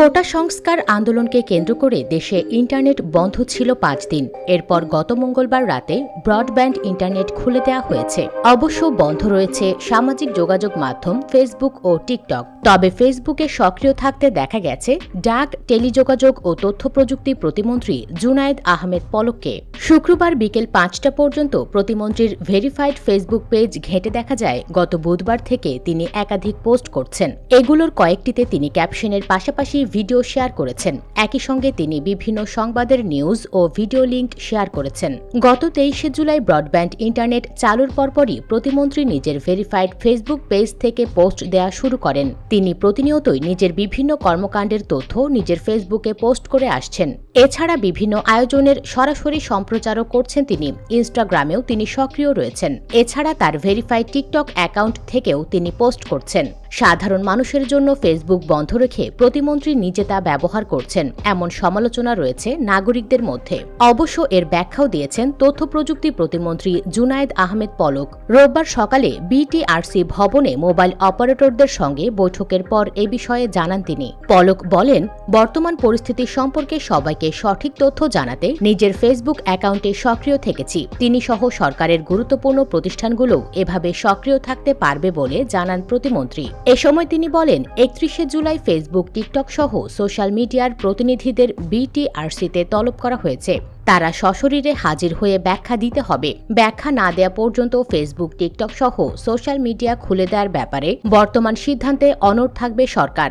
কোটা সংস্কার আন্দোলনকে কেন্দ্র করে দেশে ইন্টারনেট বন্ধ ছিল পাঁচ দিন। এরপর গত মঙ্গলবার রাতে ব্রডব্যান্ড ইন্টারনেট খুলে দেওয়া হয়েছে। অবশ্য বন্ধ রয়েছে সামাজিক যোগাযোগ মাধ্যম ফেসবুক ও টিকটক। তবে ফেসবুকে সক্রিয় থাকতে দেখা গেছে ডাক, টেলিযোগাযোগ ও তথ্য প্রযুক্তি প্রতিমন্ত্রী জুনায়েদ আহমেদ পলককে। শুক্রবার বিকেল পাঁচটা পর্যন্ত প্রতিমন্ত্রীর ভেরিফাইড ফেসবুক পেজ ঘেঁটে দেখা যায়, গত বুধবার থেকে তিনি একাধিক পোস্ট করছেন। এগুলোর কয়েকটিতে তিনি ক্যাপশনের পাশাপাশি ভিডিও শেয়ার করেছেন। একই সঙ্গে তিনি বিভিন্ন সংবাদের নিউজ ও ভিডিও লিংক শেয়ার করেছেন। গত তেইশে জুলাই ব্রডব্যান্ড ইন্টারনেট চালুর পরপরই প্রতিমন্ত্রী নিজের ভেরিফাইড ফেসবুক পেজ থেকে পোস্ট দেয়া শুরু করেন। তিনি প্রতিনিয়তই নিজের বিভিন্ন কর্মকাণ্ডের তথ্য নিজের ফেসবুকে পোস্ট করে আসছেন। এছাড়া বিভিন্ন আয়োজনের সরাসরি সম্প্রচারও করছেন তিনি। ইনস্টাগ্রামেও তিনি সক্রিয় রয়েছেন। এছাড়া তার ভেরিফাইড টিকটক অ্যাকাউন্ট থেকেও তিনি পোস্ট করছেন। সাধারণ মানুষের জন্য ফেসবুক বন্ধ রেখে প্রতিমন্ত্রী নিজে তা ব্যবহার করছেন। এমন সমালোচনা রয়েছে নাগরিকদের মধ্যে। অবশ্য এর ব্যাখ্যাও দিয়েছেন তথ্য প্রযুক্তি প্রতিমন্ত্রী জুনায়েদ আহমেদ পলক। রোববার সকালে বিটিআরসি ভবনে মোবাইল অপারেটরদের সঙ্গে বৈঠকের পর এ বিষয়ে জানান তিনি। পলক বলেন, বর্তমান পরিস্থিতি সম্পর্কে সবাইকে সঠিক তথ্য জানাতে নিজের ফেসবুক অ্যাকাউন্টে সক্রিয় থেকেছি। তিনি সহ সরকারের গুরুত্বপূর্ণ প্রতিষ্ঠানগুলো এভাবে সক্রিয় থাকতে পারবে বলে জানান প্রতিমন্ত্রী। এ সময় তিনি বলেন, একত্রিশে জুলাই ফেসবুক, টিকটক সহ সোশ্যাল মিডিয়ার প্রতিনিধিদের বিটিআরসিতে তলব করা হয়েছে। তারা সশরীরে হাজির হয়ে ব্যাখ্যা দিতে হবে। ব্যাখ্যা না দেয়া পর্যন্ত ফেসবুক, টিকটক সহ সোশ্যাল মিডিয়া খুলে দেওয়ার ব্যাপারে বর্তমান সিদ্ধান্তে অনড় থাকবে সরকার।